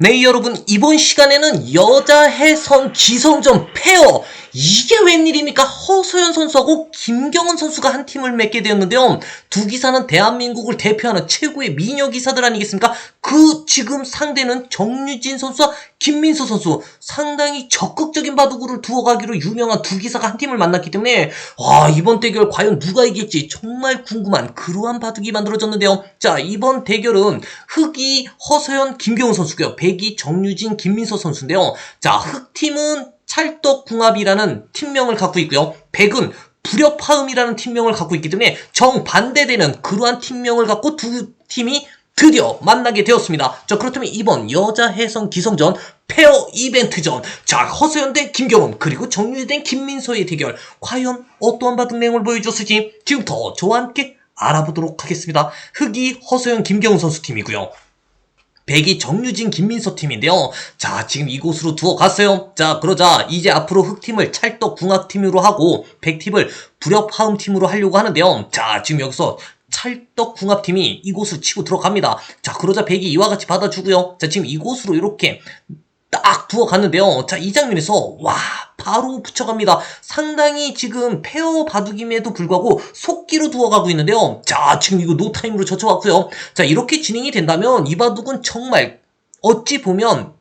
네, 여러분, 이번 시간에는 여자 해선 기성전 페어. 이게 웬일입니까? 허소연 선수하고 김경은 선수가 한 팀을 맺게 되었는데요. 두 기사는 대한민국을 대표하는 최고의 미녀 기사들 아니겠습니까? 그 지금 상대는 정유진 선수와 김민수 선수. 상당히 적극적인 바둑을 두어가기로 유명한 두 기사가 한 팀을 만났기 때문에, 와, 이번 대결 과연 누가 이길지 정말 궁금한 그러한 바둑이 만들어졌는데요. 자, 이번 대결은 흑이 허소연 김경은 선수고요. 백이 정유진 김민서 선수인데요. 자, 흑팀은 찰떡궁합이라는 팀명을 갖고 있고요. 백은 불협화음이라는 팀명을 갖고 있기 때문에 정반대되는 그러한 팀명을 갖고 두 팀이 드디어 만나게 되었습니다. 자, 그렇다면 이번 여자 해성 기성전 페어 이벤트전. 자, 허소연 대 김경훈, 그리고 정유진 대 김민서의 대결. 과연 어떠한 바둑 내용을 보여줬을지 지금부터 저와 함께 알아보도록 하겠습니다. 흑이 허소연 김경훈 선수 팀이고요. 백이 정유진 김민서 팀인데요. 자, 지금 이곳으로 두어 갔어요. 자, 그러자 이제 앞으로 흑팀을 찰떡 궁합팀으로 하고 백팀을 불협화음팀으로 하려고 하는데요. 자, 지금 여기서 찰떡궁합팀이 이곳으로 치고 들어갑니다. 자, 그러자 백이 이와 같이 받아주고요. 자, 지금 이곳으로 이렇게 딱 두어 갔는데요. 자, 이 장면에서 와, 바로 붙여갑니다. 상당히 지금 페어 바둑임에도 불구하고 속기로 두어가고 있는데요. 자, 지금 이거 노타임으로 젖혀왔고요. 자, 이렇게 진행이 된다면 이 바둑은 정말 어찌 보면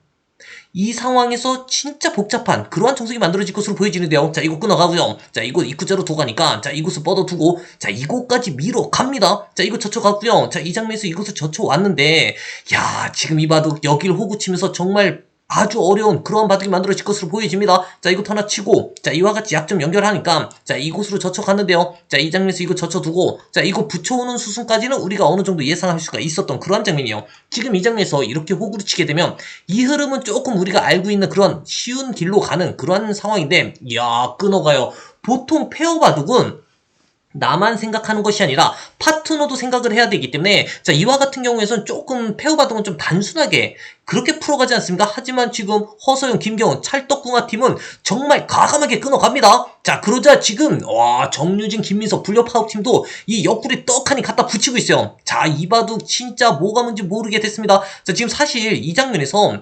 이 상황에서 진짜 복잡한 그러한 정석이 만들어질 것으로 보여지는데요. 자, 이거 끊어가고요. 자, 이거 입구자로 도가니까 자, 이곳을 뻗어두고 자, 이곳까지 밀어 갑니다. 자, 이거 젖혀갔고요. 자, 이 장면에서 이곳을 젖혀왔는데 야, 지금 이 바둑 여길 호구 치면서 정말 아주 어려운 그런 바둑이 만들어질 것으로 보여집니다. 자, 이것 하나 치고, 자, 이와 같이 약점 연결하니까, 자, 이곳으로 젖혀갔는데요. 자, 이 장면에서 이거 젖혀두고, 자, 이거 붙여오는 수순까지는 우리가 어느 정도 예상할 수가 있었던 그러한 장면이에요. 지금 이 장면에서 이렇게 호구를 치게 되면, 이 흐름은 조금 우리가 알고 있는 그런 쉬운 길로 가는 그러한 상황인데, 이야, 끊어가요. 보통 페어 바둑은 나만 생각하는 것이 아니라 파트너도 생각을 해야 되기 때문에 자 이와 같은 경우에선 조금 페어 바둑은 좀 단순하게 그렇게 풀어가지 않습니까? 하지만 지금 허서영, 김경훈, 찰떡궁합 팀은 정말 과감하게 끊어갑니다. 자 그러자 지금 와 정유진, 김민석, 불협화합 팀도 이 옆구리 떡하니 갖다 붙이고 있어요. 자 이 바둑 진짜 뭐가 뭔지 모르게 됐습니다. 자 지금 사실 이 장면에서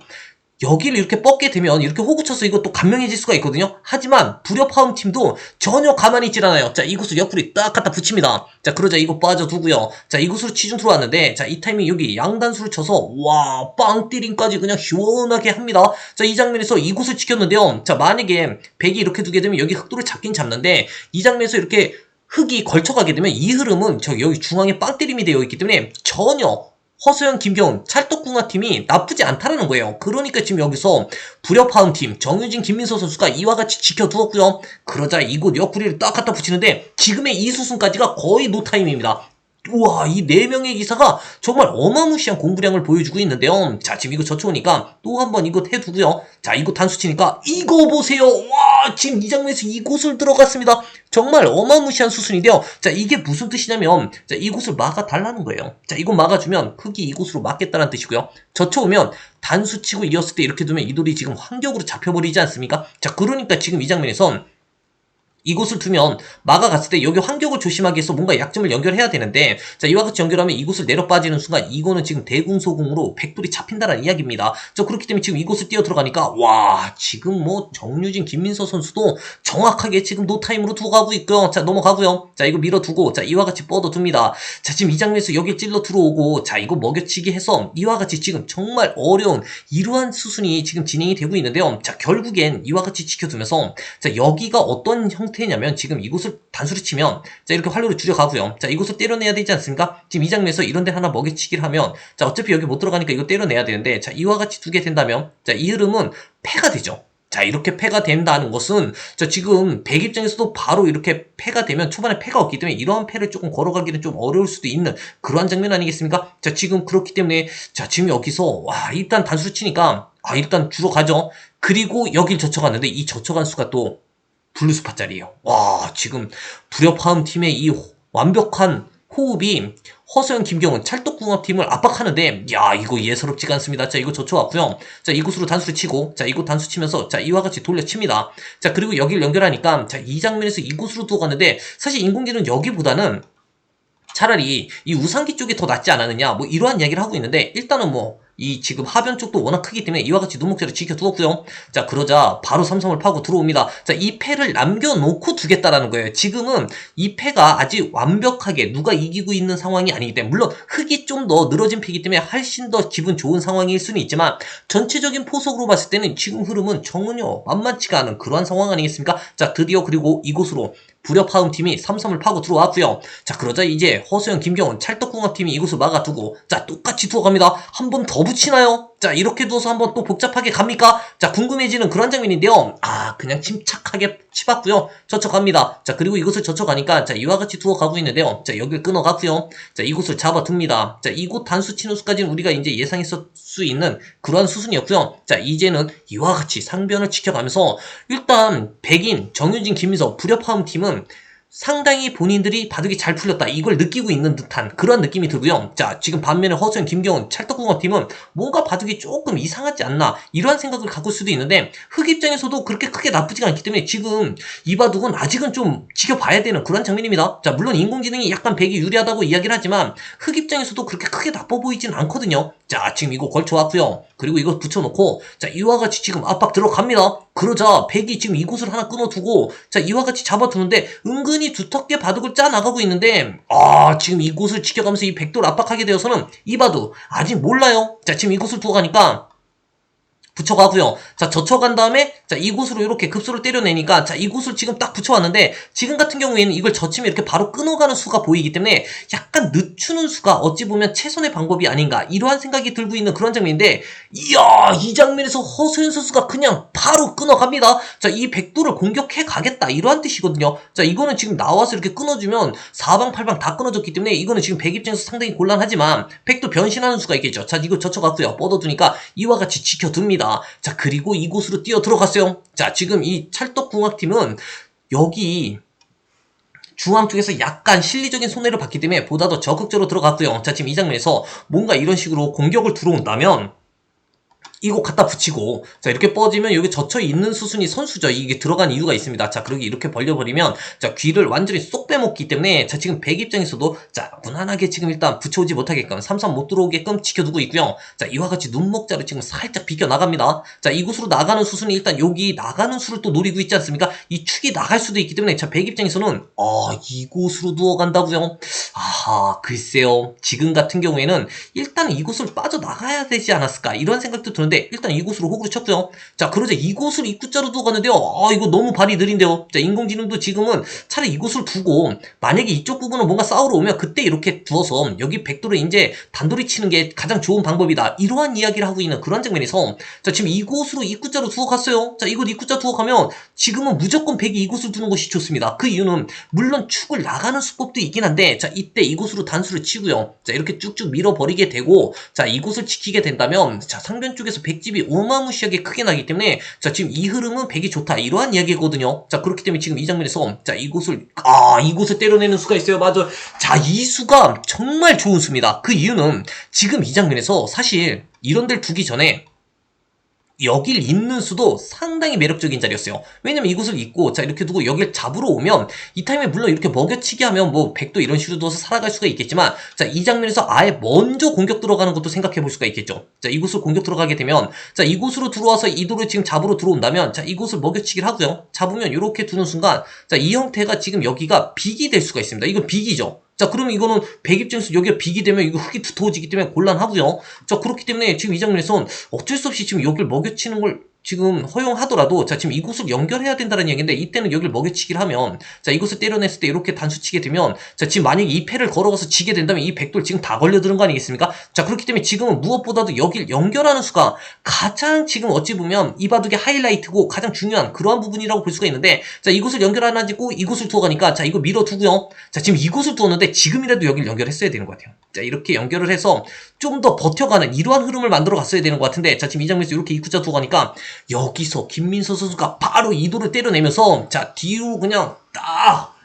여기를 이렇게 뻗게 되면 이렇게 호구 쳐서 이것도 감명해질 수가 있거든요. 하지만 불협화음 팀도 전혀 가만히 있질 않아요. 자, 이곳을 옆구리 딱 갖다 붙입니다. 자, 그러자 이거 빠져두고요. 자, 이곳으로 치중 들어왔는데, 자, 이 타이밍 여기 양단수를 쳐서, 와, 빵띠링까지 그냥 시원하게 합니다. 자, 이 장면에서 이곳을 지켰는데요. 자, 만약에 백이 이렇게 두게 되면 여기 흑도를 잡긴 잡는데, 이 장면에서 이렇게 흑이 걸쳐가게 되면 이 흐름은 저 여기 중앙에 빵때림이 되어 있기 때문에 전혀 허수연, 김경훈, 찰떡궁합 팀이 나쁘지 않다라는 거예요. 그러니까 지금 여기서 불협화음 팀 정유진, 김민서 선수가 이와 같이 지켜두었고요. 그러자 이곳 옆구리를 딱 갖다 붙이는데 지금의 이 수순까지가 거의 노타임입니다. 우와 이 네 명의 기사가 정말 어마무시한 공부량을 보여주고 있는데요. 자 지금 이거 젖혀오니까 또 한 번 이곳 해두고요. 자 이곳 단수 치니까 이거 보세요. 와 지금 이 장면에서 이곳을 들어갔습니다. 정말 어마무시한 수순인데요. 자 이게 무슨 뜻이냐면 자 이곳을 막아달라는 거예요. 자 이곳 막아주면 흑이 이곳으로 막겠다는 뜻이고요. 젖혀오면 단수 치고 이었을 때 이렇게 두면 이 돌이 지금 환격으로 잡혀버리지 않습니까? 자 그러니까 지금 이 장면에선 이곳을 두면 막아갔을 때 여기 환경을 조심하기 위해서 뭔가 약점을 연결해야 되는데 자 이와 같이 연결하면 이곳을 내려 빠지는 순간 이거는 지금 대궁소궁으로 백돌이 잡힌다는 이야기입니다. 자 그렇기 때문에 지금 이곳을 뛰어 들어가니까 와 지금 뭐 정유진 김민서 선수도 정확하게 지금 노타임으로 두고 가고 있고요. 자 넘어가고요. 자 이거 밀어두고 자 이와 같이 뻗어둡니다. 자 지금 이 장면에서 여기 찔러 들어오고 자 이거 먹여치기 해서 이와 같이 지금 정말 어려운 이러한 수순이 지금 진행이 되고 있는데요. 자 결국엔 이와 같이 지켜두면서 자 여기가 어떤 형태 형태냐면 지금 이곳을 단수로 치면 자 이렇게 활로를 줄여가고요. 자 이곳을 때려내야 되지 않습니까? 지금 이 장면에서 이런 데 하나 먹이치기를 하면 자 어차피 여기 못 들어가니까 이거 때려내야 되는데 자 이와 같이 두게 된다면 자 이 흐름은 패가 되죠. 자 이렇게 패가 된다는 것은 자 지금 백 입장에서도 바로 이렇게 패가 되면 초반에 패가 없기 때문에 이러한 패를 조금 걸어가기는 좀 어려울 수도 있는 그러한 장면 아니겠습니까? 자 지금 그렇기 때문에 자 지금 여기서 와 일단 단수로 치니까 아 일단 주로 가죠. 그리고 여길 젖혀갔는데 이 젖혀간 수가 또 블루스파짜리예요. 와 지금 불협화음 팀의 이 완벽한 호흡이 허소연 김경은 찰떡궁합팀을 압박하는데 야 이거 예사롭지가 않습니다. 자 이거 젖혀왔고요. 자 이곳으로 단수를 치고 자 이곳 단수 치면서 자 이와 같이 돌려칩니다. 자 그리고 여기를 연결하니까 자 이 장면에서 이곳으로 두어 갔는데 사실 인공지는 여기보다는 차라리 이 우상기 쪽이 더 낫지 않았느냐 뭐 이러한 이야기를 하고 있는데 일단은 뭐 이 지금 하변 쪽도 워낙 크기 때문에 이와 같이 눈목재를 지켜두었고요. 자 그러자 바로 삼성을 파고 들어옵니다. 자이 패를 남겨놓고 두겠다라는 거예요. 지금은 이 패가 아직 완벽하게 누가 이기고 있는 상황이 아니기 때문에 물론 흙이 좀 더 늘어진 패이기 때문에 훨씬 더 기분 좋은 상황일 수는 있지만 전체적인 포석으로 봤을 때는 지금 흐름은 전혀 만만치가 않은 그러한 상황 아니겠습니까? 자 드디어 그리고 이곳으로 부려파움 팀이 삼성을 파고 들어왔고요. 자 그러자 이제 허수영, 김경훈, 찰떡궁합 팀이 이곳을 막아두고 자 똑같이 두어갑니다. 한 번 더 붙이나요? 자 이렇게 두어서 한번 또 복잡하게 갑니까? 자 궁금해지는 그런 장면인데요. 아 그냥 침착하게 치봤고요. 젖혀갑니다. 자 그리고 이곳을 젖혀가니까 자 이와 같이 두어 가고 있는데요. 자 여기를 끊어갔고요. 자 이곳을 잡아둡니다. 자 이곳 단수 치는 수까지는 우리가 이제 예상했을 수 있는 그러한 수순이었고요. 자 이제는 이와 같이 상변을 지켜가면서 일단 백인, 정윤진, 김민석, 부려파움 팀은 상당히 본인들이 바둑이 잘 풀렸다 이걸 느끼고 있는 듯한 그런 느낌이 들고요. 자 지금 반면에 허수영, 김경훈, 찰떡궁합 팀은 뭔가 바둑이 조금 이상하지 않나 이러한 생각을 갖고 을 수도 있는데 흑 입장에서도 그렇게 크게 나쁘지가 않기 때문에 지금 이 바둑은 아직은 좀 지켜봐야 되는 그런 장면입니다. 자 물론 인공지능이 약간 백이 유리하다고 이야기를 하지만 흑 입장에서도 그렇게 크게 나빠 보이지는 않거든요. 자 지금 이거 걸쳐왔고요. 그리고 이거 붙여놓고 자 이와 같이 지금 압박 들어갑니다. 그러자 백이 지금 이곳을 하나 끊어두고 자 이와 같이 잡아두는데 은근히 두텁게 바둑을 짜 나가고 있는데 아 지금 이곳을 지켜가면서 이 백도를 압박하게 되어서는 이 바둑 아직 몰라요. 자 지금 이곳을 두고 가니까 붙여가고요. 자, 젖혀간 다음에, 자, 이곳으로 이렇게 급소를 때려내니까, 자, 이곳을 지금 딱 붙여왔는데, 지금 같은 경우에는 이걸 젖히면 이렇게 바로 끊어가는 수가 보이기 때문에, 약간 늦추는 수가 어찌 보면 최선의 방법이 아닌가, 이러한 생각이 들고 있는 그런 장면인데, 이야, 이 장면에서 허수현 선수가 그냥 바로 끊어갑니다. 자, 이 백도를 공격해 가겠다, 이러한 뜻이거든요. 자, 이거는 지금 나와서 이렇게 끊어주면, 사방팔방 다 끊어졌기 때문에, 이거는 지금 백 입장에서 상당히 곤란하지만, 백도 변신하는 수가 있겠죠. 자, 이거 젖혀갔고요. 뻗어두니까, 이와 같이 지켜둡니다. 자, 그리고 이곳으로 뛰어 들어갔어요. 자, 지금 이 찰떡궁합팀은 여기 중앙 쪽에서 약간 실리적인 손해를 봤기 때문에 보다 더 적극적으로 들어갔고요. 자, 지금 이 장면에서 뭔가 이런 식으로 공격을 들어온다면 이거 갖다 붙이고 자 이렇게 뻗으면 여기 젖혀 있는 수순이 선수죠. 이게 들어간 이유가 있습니다. 자 그러기 이렇게 벌려버리면 자 귀를 완전히 쏙 빼먹기 때문에 자 지금 백 입장에서도 자 무난하게 지금 일단 붙여오지 못하게끔 삼삼 못 들어오게끔 지켜두고 있고요. 자 이와 같이 눈목자를 지금 살짝 비껴 나갑니다. 자 이곳으로 나가는 수순이 일단 여기 나가는 수를 또 노리고 있지 않습니까? 이 축이 나갈 수도 있기 때문에 자백 입장에서는 아 이곳으로 누워간다고요? 아하 글쎄요. 지금 같은 경우에는 일단 이곳을 빠져나가야 되지 않았을까? 이런 생각도 드는데 있는데 일단 이곳으로 호구를 쳤고요. 자 그러자 이곳을 입구자로 두고 갔는데요. 아 이거 너무 발이 느린데요. 자 인공지능도 지금은 차라리 이곳을 두고 만약에 이쪽 부분은 뭔가 싸우러 오면 그때 이렇게 두어서 여기 백도를 이제 단돌이 치는 게 가장 좋은 방법이다. 이러한 이야기를 하고 있는 그런 장면에서 자 지금 이곳으로 입구자로 두고 갔어요. 자 이곳 입구자 두고 가면 지금은 무조건 백이 이곳을 두는 것이 좋습니다. 그 이유는 물론 축을 나가는 수법도 있긴 한데 자 이때 이곳으로 단수를 치고요. 자 이렇게 쭉쭉 밀어버리게 되고 자 이곳을 지키게 된다면 자 상변 쪽에서 백집이 어마무시하게 크게 나기 때문에 자 지금 이 흐름은 백이 좋다 이러한 이야기거든요. 자 그렇기 때문에 지금 이 장면에서 자 이곳을 아 이곳을 때려내는 수가 있어요. 맞아. 자 이 수가 정말 좋은 수입니다. 그 이유는 지금 이 장면에서 사실 이런 데를 두기 전에 여길 잇는 수도 상당히 매력적인 자리였어요. 왜냐면 이곳을 잇고 자 이렇게 두고 여길 잡으러 오면 이 타임에 물론 이렇게 먹여치기 하면 뭐 백도 이런 식으로 둬서 살아갈 수가 있겠지만 자 이 장면에서 아예 먼저 공격 들어가는 것도 생각해 볼 수가 있겠죠. 자 이곳을 공격 들어가게 되면 자 이곳으로 들어와서 이도를 지금 잡으러 들어온다면 자 이곳을 먹여치기를 하고요. 잡으면 이렇게 두는 순간 자 이 형태가 지금 여기가 빅이 될 수가 있습니다. 이건 빅이죠. 자, 그러면 이거는 백 입장에서 여기가 빅이 되면 이거 흙이 두터워지기 때문에 곤란하고요. 자, 그렇기 때문에 지금 이 장면에선 어쩔 수 없이 지금 여기를 먹여치는 걸 지금 허용하더라도 자 지금 이곳을 연결해야 된다는 얘기인데 이때는 여기를 먹여치기를 하면 자 이곳을 때려냈을 때 이렇게 단수 치게 되면 자 지금 만약에 이 패를 걸어가서 지게 된다면 이 백돌 지금 다 걸려드는 거 아니겠습니까? 자 그렇기 때문에 지금은 무엇보다도 여기를 연결하는 수가 가장 지금 어찌 보면 이 바둑의 하이라이트고 가장 중요한 그러한 부분이라고 볼 수가 있는데 자 이곳을 연결 안 하고 이곳을 두어가니까 자 이거 밀어두고요 자 지금 이곳을 두었는데 지금이라도 여기를 연결했어야 되는 것 같아요 자 이렇게 연결을 해서 좀 더 버텨가는 이러한 흐름을 만들어 갔어야 되는 것 같은데 자 지금 이 장면에서 이렇게 입구자 두어가니까 여기서 김민서 선수가 바로 이도를 때려내면서 자 뒤로 그냥 딱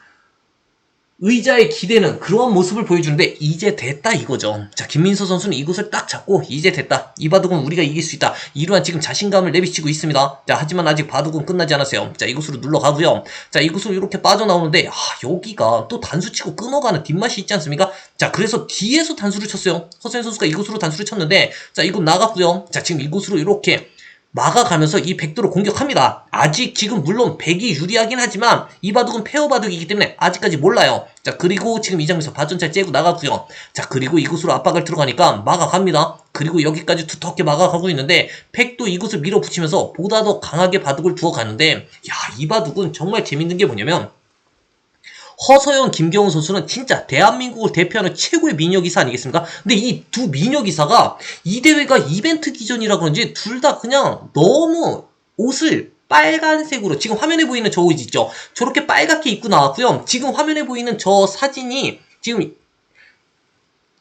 의자에 기대는 그러한 모습을 보여주는데 이제 됐다 이거죠. 자 김민서 선수는 이곳을 딱 잡고 이제 됐다. 이 바둑은 우리가 이길 수 있다. 이러한 지금 자신감을 내비치고 있습니다. 자 하지만 아직 바둑은 끝나지 않았어요. 자 이곳으로 눌러가고요. 자 이곳으로 이렇게 빠져나오는데 아 여기가 또 단수치고 끊어가는 뒷맛이 있지 않습니까? 자 그래서 뒤에서 단수를 쳤어요. 허세현 선수가 이곳으로 단수를 쳤는데 자 이곳 나갔고요. 자 지금 이곳으로 이렇게 막아가면서 이 백도로 공격합니다. 아직 지금 물론 백이 유리하긴 하지만 이 바둑은 페어 바둑이기 때문에 아직까지 몰라요. 자 그리고 지금 이 장면에서 바전차 째고 나가고요. 자 그리고 이곳으로 압박을 들어가니까 막아갑니다. 그리고 여기까지 두텁게 막아가고 있는데 백도 이곳을 밀어붙이면서 보다 더 강하게 바둑을 두어가는데 야 이 바둑은 정말 재밌는 게 뭐냐면 허서영, 김경훈 선수는 진짜 대한민국을 대표하는 최고의 미녀기사 아니겠습니까? 근데 이 두 미녀기사가 이 대회가 이벤트 기전이라 그런지 둘 다 그냥 너무 옷을 빨간색으로 지금 화면에 보이는 저 옷 있죠? 저렇게 빨갛게 입고 나왔고요. 지금 화면에 보이는 저 사진이 지금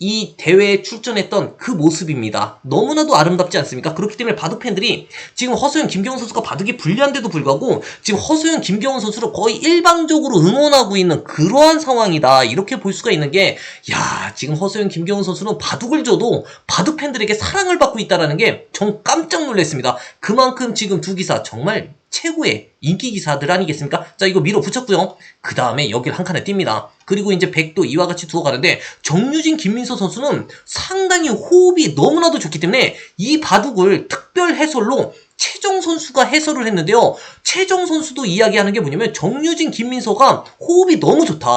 이 대회에 출전했던 그 모습입니다. 너무나도 아름답지 않습니까? 그렇기 때문에 바둑 팬들이 지금 허소연 김경훈 선수가 바둑이 불리한데도 불구하고 지금 허소연 김경훈 선수를 거의 일방적으로 응원하고 있는 그러한 상황이다. 이렇게 볼 수가 있는 게, 야, 지금 허소연 김경훈 선수는 바둑을 줘도 바둑 팬들에게 사랑을 받고 있다는 게 전 깜짝 놀랐습니다. 그만큼 지금 두 기사 정말 최고의 인기 기사들 아니겠습니까? 자, 이거 밀어 붙였고요. 그 다음에 여기를 한 칸에 띕니다. 그리고 이제 백도 이와 같이 두어 가는데 정유진 김민서 선수는 상당히 호흡이 너무나도 좋기 때문에 이 바둑을 특별 해설로 최정 선수가 해설을 했는데요. 최정 선수도 이야기하는 게 뭐냐면 정유진 김민서가 호흡이 너무 좋다.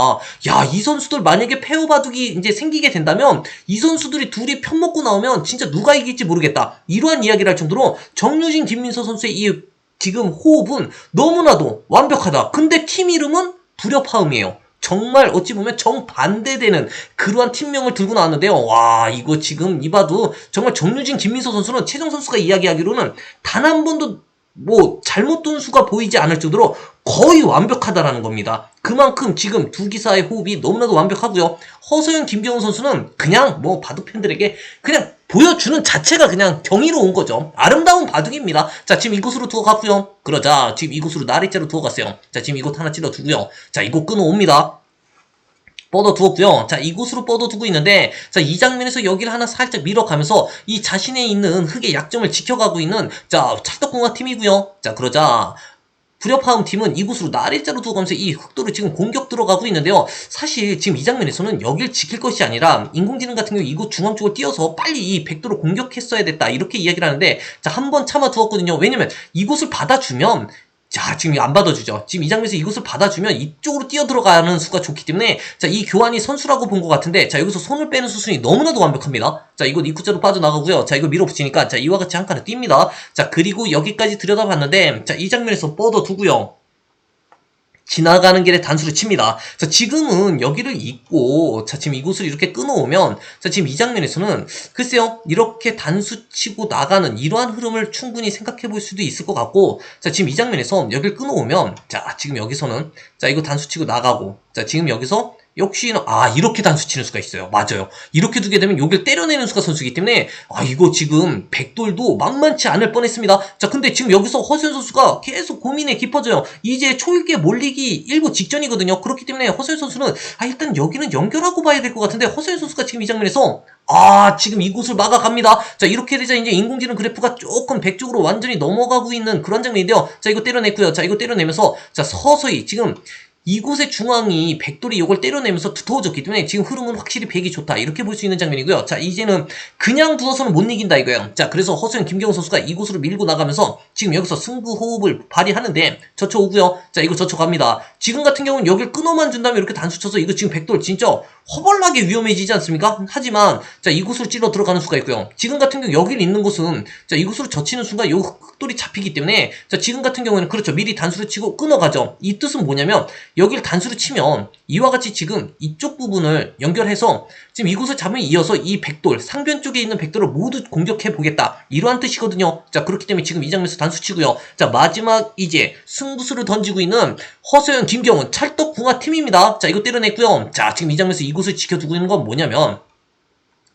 야, 이 선수들 만약에 페어 바둑이 이제 생기게 된다면 이 선수들이 둘이 편 먹고 나오면 진짜 누가 이길지 모르겠다. 이러한 이야기를 할 정도로 정유진 김민서 선수의 이 지금 호흡은 너무나도 완벽하다. 근데 팀 이름은 불협화음이에요. 정말 어찌 보면 정반대되는 그러한 팀명을 들고 나왔는데요. 와, 이거 지금 이봐도 정말 정유진 김민서 선수는 최정 선수가 이야기하기로는 단 한 번도 뭐 잘못 둔 수가 보이지 않을 정도로 거의 완벽하다라는 겁니다. 그만큼 지금 두 기사의 호흡이 너무나도 완벽하고요. 허소연 김경훈 선수는 그냥 뭐 바둑 팬들에게 그냥 보여주는 자체가 그냥 경이로운 거죠. 아름다운 바둑입니다. 자, 지금 이곳으로 두어 갔고요. 그러자 지금 이곳으로 나리자로 두어 갔어요. 자, 지금 이곳 하나 찔러 두고요. 자, 이곳 끊어옵니다. 뻗어 두었고요. 자, 이곳으로 뻗어 두고 있는데, 자, 이 장면에서 여기를 하나 살짝 밀어가면서 이 자신의 있는 흙의 약점을 지켜가고 있는, 자, 찰떡궁합 팀이고요. 자, 그러자, 불협화음 팀은 이곳으로 나일자로 두고 가면서 이 흑도를 지금 공격 들어가고 있는데요. 사실 지금 이 장면에서는 여길 지킬 것이 아니라 인공지능 같은 경우 이곳 중앙 쪽을 띄어서 빨리 이 백도를 공격했어야 됐다. 이렇게 이야기를 하는데 자, 한 번 참아 두었거든요. 왜냐면 이곳을 받아주면 자, 지금 안 받아주죠. 지금 이 장면에서 이곳을 받아주면 이쪽으로 뛰어 들어가는 수가 좋기 때문에 자, 이 교환이 선수라고 본 것 같은데 자, 여기서 손을 빼는 수순이 너무나도 완벽합니다. 자, 이거 입구자로 빠져나가고요. 자, 이거 밀어붙이니까 자, 이와 같이 한 칸에 뜁니다. 자, 그리고 여기까지 들여다봤는데 자, 이 장면에서 뻗어두고요. 지나가는 길에 단수를 칩니다. 자, 지금은 여기를 잇고, 자, 지금 이곳을 이렇게 끊어오면, 자, 지금 이 장면에서는, 글쎄요, 이렇게 단수 치고 나가는 이러한 흐름을 충분히 생각해 볼 수도 있을 것 같고, 자, 지금 이 장면에서 여기를 끊어오면, 자, 지금 여기서는, 자, 이거 단수 치고 나가고, 자, 지금 여기서 역시 아 이렇게 단수 치는 수가 있어요. 맞아요. 이렇게 두게 되면 여기를 때려내는 수가 선수이기 때문에 아 이거 지금 백돌도 만만치 않을 뻔했습니다. 자 근데 지금 여기서 허수연 선수가 계속 고민에 깊어져요. 이제 초일기에 몰리기 일부 직전이거든요. 그렇기 때문에 허수연 선수는 아 일단 여기는 연결하고 봐야 될 것 같은데 허수연 선수가 지금 이 장면에서 아 지금 이곳을 막아갑니다. 자 이렇게 되자 이제 인공지능 그래프가 조금 백 쪽으로 완전히 넘어가고 있는 그런 장면인데요. 자 이거 때려냈고요. 자 이거 때려내면서 자 서서히 지금 이곳의 중앙이 백돌이 이걸 때려내면서 두터워졌기 때문에 지금 흐름은 확실히 백이 좋다. 이렇게 볼 수 있는 장면이고요. 자 이제는 그냥 두어서는 못 이긴다 이거예요. 자 그래서 허수연 김경호 선수가 이곳으로 밀고 나가면서 지금 여기서 승부 호흡을 발휘하는데 저쳐 오고요. 자 이거 저쳐 갑니다. 지금 같은 경우는 여길 끊어만 준다면 이렇게 단수 쳐서 이거 지금 백돌 진짜 허벌나게 위험해지지 않습니까? 하지만 자 이곳으로 찔러 들어가는 수가 있고요. 지금 같은 경우 여길 있는 곳은 자 이곳으로 젖히는 순간 요 흑돌이 잡히기 때문에 자 지금 같은 경우에는 그렇죠. 미리 단수를 치고 끊어가죠. 이 뜻은 뭐냐면 여기를 단수로 치면 이와 같이 지금 이쪽 부분을 연결해서 지금 이곳을 잡으면 이어서 이 백돌 상변 쪽에 있는 백돌을 모두 공격해 보겠다. 이러한 뜻이거든요. 자 그렇기 때문에 지금 이 장면에서 단수 치고요. 자 마지막 이제 승부수를 던지고 있는 허서연 김경훈 찰떡궁합 팀입니다. 자 이거 때려냈고요. 자 지금 이 장면에서 이 곳을 지켜두고 있는 건 뭐냐면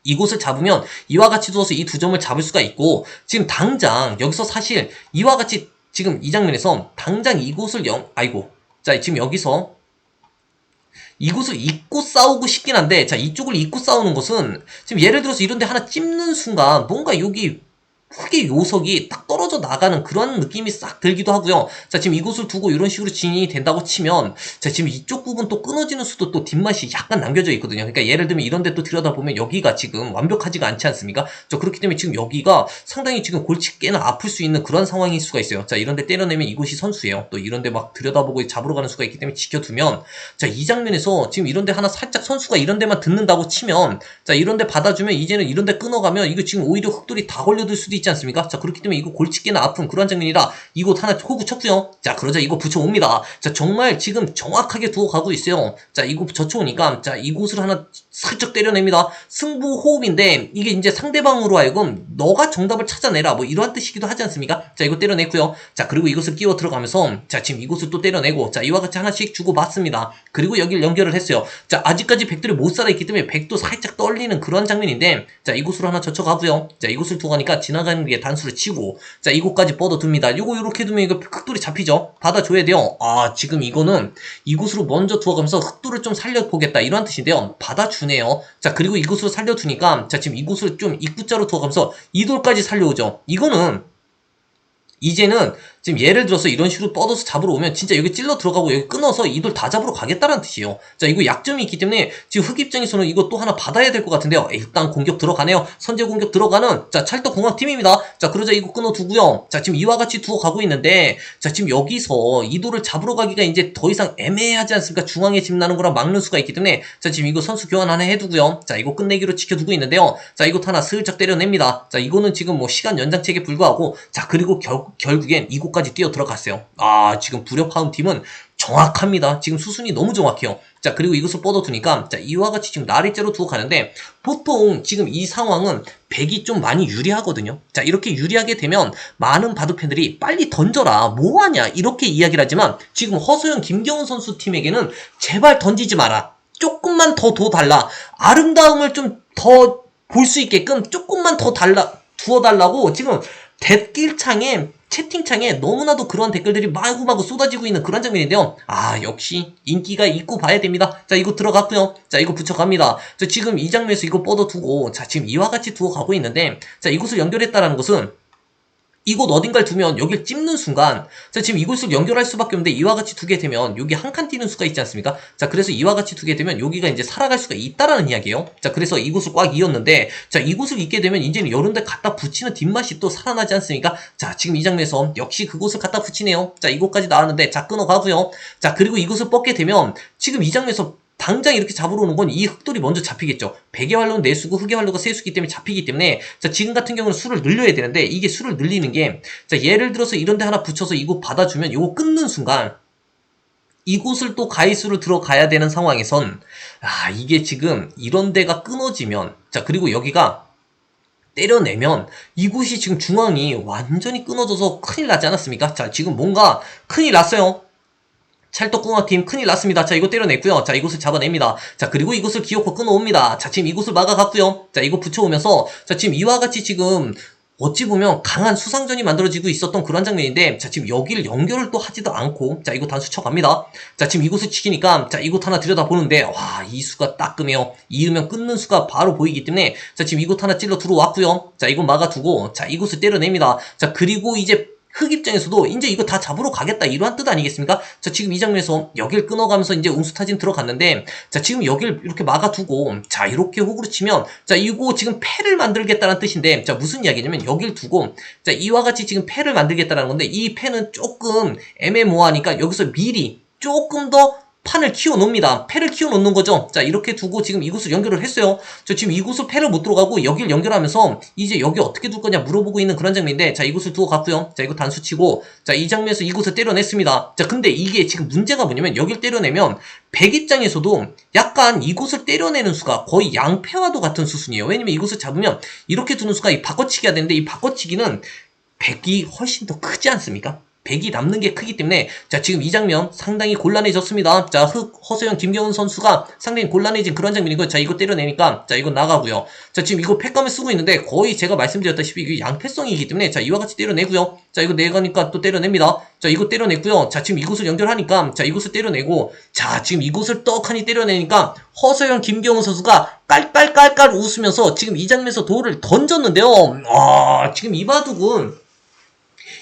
이곳을 잡으면 이와 같이 두어서 이 두 점을 잡을 수가 있고 지금 당장 여기서 사실 이와 같이 지금 이 장면에서 당장 이곳을 영 아이고 자 지금 여기서 이곳을 잇고 싸우고 싶긴 한데, 자, 이쪽을 잇고 싸우는 것은, 지금 예를 들어서 이런데 하나 찝는 순간, 뭔가 여기, 흙의 요석이 딱 떨어져 나가는 그런 느낌이 싹 들기도 하고요. 자, 지금 이곳을 두고 이런 식으로 진입이 된다고 치면, 자, 지금 이쪽 부분 또 끊어지는 수도 또 뒷맛이 약간 남겨져 있거든요. 그러니까 예를 들면 이런 데 또 들여다보면 여기가 지금 완벽하지가 않지 않습니까? 자, 그렇기 때문에 지금 여기가 상당히 지금 골치 꽤나 아플 수 있는 그런 상황일 수가 있어요. 자, 이런 데 때려내면 이곳이 선수예요. 또 이런 데 막 들여다보고 잡으러 가는 수가 있기 때문에 지켜두면, 자, 이 장면에서 지금 이런 데 하나 살짝 선수가 이런 데만 듣는다고 치면, 자, 이런 데 받아주면 이제는 이런 데 끊어가면 이거 지금 오히려 흙돌이 다 걸려들 수도 있지 않습니까? 자, 그렇기 때문에 이거 골치 꽤나 아픈 그런 장면이라 이곳 하나 호구 쳤고요. 자, 그러자 이거 붙여옵니다. 자, 정말 지금 정확하게 두고 가고 있어요. 자, 이곳 젖혀오니까, 자, 이곳을 하나 슬쩍 때려냅니다. 승부 호흡인데, 이게 이제 상대방으로 하여금 너가 정답을 찾아내라. 뭐 이러한 뜻이기도 하지 않습니까? 자, 이거 때려냈고요. 자, 그리고 이것을 끼워 들어가면서, 자, 지금 이곳을 또 때려내고, 자, 이와 같이 하나씩 주고 받습니다. 그리고 여기를 연결을 했어요. 자, 아직까지 백돌이 못 살아있기 때문에 백도 살짝 떨리는 그런 장면인데, 자, 이곳으로 하나 젖혀가고요. 자, 이곳을 두고 가니까 지나가는 게 단수를 치고, 자, 이곳까지 뻗어둡니다. 요거 요렇게 두면 이거 흑돌이 잡히죠? 받아줘야 돼요. 아, 지금 이거는 이곳으로 먼저 두어가면서 흑돌을 좀 살려보겠다. 이런 뜻인데요. 받아주네요. 자, 그리고 이곳으로 살려두니까, 자, 지금 이곳을 좀 입구자로 두어가면서 이돌까지 살려오죠. 이거는 이제는 지금 예를 들어서 이런 식으로 뻗어서 잡으러 오면 진짜 여기 찔러 들어가고 여기 끊어서 이돌 다 잡으러 가겠다는 뜻이에요. 자, 이거 약점이 있기 때문에 지금 흑 입장에서는 이거 또 하나 받아야 될 것 같은데요. 일단 공격 들어가네요. 선제 공격 들어가는 자, 찰떡궁합팀입니다. 자, 그러자 이거 끊어 두고요. 자, 지금 이와 같이 두어 가고 있는데 자, 지금 여기서 이돌을 잡으러 가기가 이제 더 이상 애매하지 않습니까? 중앙에 집 나는 거랑 막는 수가 있기 때문에 자, 지금 이거 선수 교환 하나 해 두고요. 자, 이거 끝내기로 지켜두고 있는데요. 자, 이것 하나 슬쩍 때려냅니다. 자, 이거는 지금 뭐 시간 연장책에 불과하고 자, 그리고 결, 결국엔 이곳까지 뛰어 들어갔어요. 아, 지금 부력하운 팀은 정확합니다. 지금 수순이 너무 정확해요. 자, 그리고 이것을 뻗어두니까, 자, 이와 같이 지금 나리째로 두고 가는데, 보통 지금 이 상황은 백이 좀 많이 유리하거든요. 자, 이렇게 유리하게 되면 많은 바둑 팬들이 빨리 던져라, 뭐하냐, 이렇게 이야기를 하지만, 지금 허소연 김경훈 선수 팀에게는 제발 던지지 마라. 조금만 더 둬 달라. 아름다움을 좀 더 볼 수 있게끔 조금만 더 달라, 두어달라고 지금 댓글창에 채팅창에 너무나도 그런 댓글들이 마구마구 쏟아지고 있는 그런 장면인데요. 아, 역시 인기가 있고 봐야 됩니다. 자, 이거 들어갔고요. 자, 이거 붙여갑니다. 자, 지금 이 장면에서 이거 뻗어두고, 자, 지금 이와 같이 두어 가고 있는데, 자, 이곳을 연결했다라는 것은 이곳 어딘가를 두면 여길 찝는 순간 자 지금 이곳을 연결할 수밖에 없는데 이와 같이 두게 되면 여기 한 칸 띄는 수가 있지 않습니까? 자 그래서 이와 같이 두게 되면 여기가 이제 살아갈 수가 있다라는 이야기예요. 자 그래서 이곳을 꽉 이었는데 자 이곳을 잇게 되면 이제는 이런데 갖다 붙이는 뒷맛이 또 살아나지 않습니까? 자 지금 이 장면에서 역시 그곳을 갖다 붙이네요. 자 이곳까지 나왔는데 자 끊어가고요. 자 그리고 이곳을 뻗게 되면 지금 이 장면에서 당장 이렇게 잡으러 오는 건 이 흑돌이 먼저 잡히겠죠. 백의 활로는 내수고 흑의 활로가 세수기 때문에 잡히기 때문에 자 지금 같은 경우는 수를 늘려야 되는데 이게 수를 늘리는 게 자 예를 들어서 이런 데 하나 붙여서 이곳 받아주면 이거 끊는 순간 이곳을 또 가이수로 들어가야 되는 상황에선 아 이게 지금 이런 데가 끊어지면 자 그리고 여기가 때려내면 이곳이 지금 중앙이 완전히 끊어져서 큰일 나지 않았습니까? 자 지금 뭔가 큰일 났어요. 찰떡궁합팀 큰일 났습니다. 자, 이거 때려냈고요. 자, 이곳을 잡아냅니다. 자, 그리고 이곳을 기어코 끊어옵니다. 자, 지금 이곳을 막아갔고요. 자, 이거 붙여오면서 자, 지금 이와 같이 지금 어찌 보면 강한 수상전이 만들어지고 있었던 그런 장면인데 자 지금 여기를 연결을 또 하지도 않고 자 이거 단수 쳐갑니다 자 지금 이곳을 치키니까 자 이곳 하나 들여다보는데 와 이 수가 따끔해요 이으면 끊는 수가 바로 보이기 때문에 자 지금 이곳 하나 찔러 들어왔고요 자 이거 막아두고 자 이곳을 때려냅니다 자 그리고 이제 흑 입장에서도 이제 이거 다 잡으러 가겠다 이러한 뜻 아니겠습니까? 자 지금 이 장면에서 여길 끊어가면서 이제 웅수타진 들어갔는데 자 지금 여길 이렇게 막아두고 자 이렇게 호구로 치면 자 이거 지금 패를 만들겠다는 뜻인데 자 무슨 이야기냐면 여길 두고 자 이와 같이 지금 패를 만들겠다는 건데 이 패는 조금 애매모호하니까 여기서 미리 조금 더 판을 키워 놓습니다. 패를 키워 놓는 거죠. 자, 이렇게 두고 지금 이곳을 연결을 했어요. 저 지금 이곳을 패를 못 들어가고 여기를 연결하면서 이제 여기 어떻게 둘 거냐 물어보고 있는 그런 장면인데 자, 이곳을 두고 갔고요. 자, 이거 단수 치고 자, 이 장면에서 이곳을 때려냈습니다. 자, 근데 이게 지금 문제가 뭐냐면 여길 때려내면 백 입장에서도 약간 이곳을 때려내는 수가 거의 양패와도 같은 수순이에요. 왜냐면 이곳을 잡으면 이렇게 두는 수가 이 바꿔치기가 되는데 이 바꿔치기는 백이 훨씬 더 크지 않습니까? 백이 남는 게 크기 때문에 자 지금 이 장면 상당히 곤란해졌습니다. 자 흑 허소영 김경훈 선수가 상당히 곤란해진 그런 장면이고요. 자 이거 때려내니까 자 이거 나가고요. 자 지금 이거 팩감을 쓰고 있는데 거의 제가 말씀드렸다시피 이게 양패성이기 때문에 자 이와 같이 때려내고요. 자 이거 내가니까 또 때려냅니다. 자 이거 때려냈고요. 자 지금 이곳을 연결하니까 자 이곳을 때려내고 자 지금 이곳을 떡하니 때려내니까 허소영 김경훈 선수가 깔깔깔깔 웃으면서 지금 이 장면에서 돌을 던졌는데요. 아 지금 이 바둑은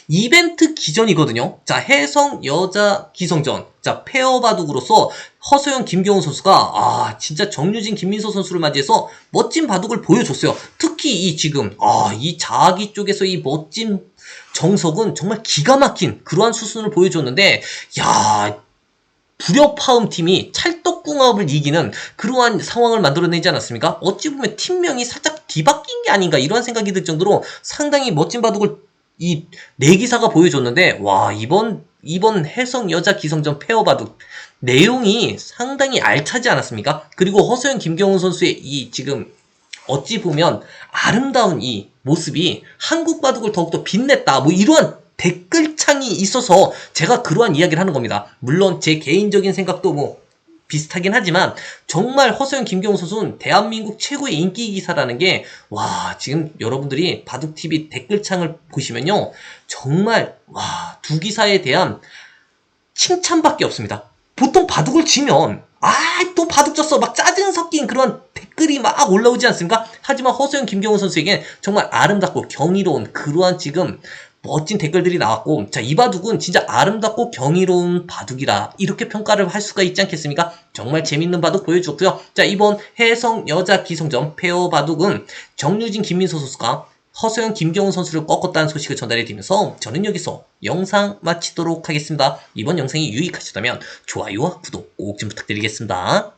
이벤트 기전이거든요. 자, 해성 여자 기성전. 자, 페어 바둑으로서 허소영 김경훈 선수가 아, 진짜 정유진 김민서 선수를 맞이해서 멋진 바둑을 보여줬어요. 특히 이 지금 아, 이 자기 쪽에서 이 멋진 정석은 정말 기가 막힌 그러한 수순을 보여줬는데 야, 불협화음 팀이 찰떡궁합을 이기는 그러한 상황을 만들어내지 않았습니까? 어찌 보면 팀명이 살짝 뒤바뀐 게 아닌가 이런 생각이 들 정도로 상당히 멋진 바둑을 이 내기사가 보여줬는데 와 이번 이번 해성 여자 기성전 페어 바둑 내용이 상당히 알차지 않았습니까? 그리고 허소연 김경훈 선수의 이 지금 어찌 보면 아름다운 이 모습이 한국 바둑을 더욱더 빛냈다. 뭐 이러한 댓글창이 있어서 제가 그러한 이야기를 하는 겁니다. 물론 제 개인적인 생각도 뭐 비슷하긴 하지만 정말 허소연 김경호 선수는 대한민국 최고의 인기 기사라는 게 와 지금 여러분들이 바둑TV 댓글창을 보시면요 정말 와 두 기사에 대한 칭찬밖에 없습니다. 보통 바둑을 지면 아 또 바둑 졌어 막 짜증 섞인 그런 댓글이 막 올라오지 않습니까? 하지만 허소연 김경호 선수에겐 정말 아름답고 경이로운 그러한 지금 멋진 댓글들이 나왔고 자 이 바둑은 진짜 아름답고 경이로운 바둑이라 이렇게 평가를 할 수가 있지 않겠습니까? 정말 재밌는 바둑 보여줬고요. 자 이번 해성 여자 기성전 페어 바둑은 정유진 김민서 선수가 허소연 김경훈 선수를 꺾었다는 소식을 전달해 드리면서 저는 여기서 영상 마치도록 하겠습니다. 이번 영상이 유익하셨다면 좋아요와 구독 꼭 좀 부탁드리겠습니다.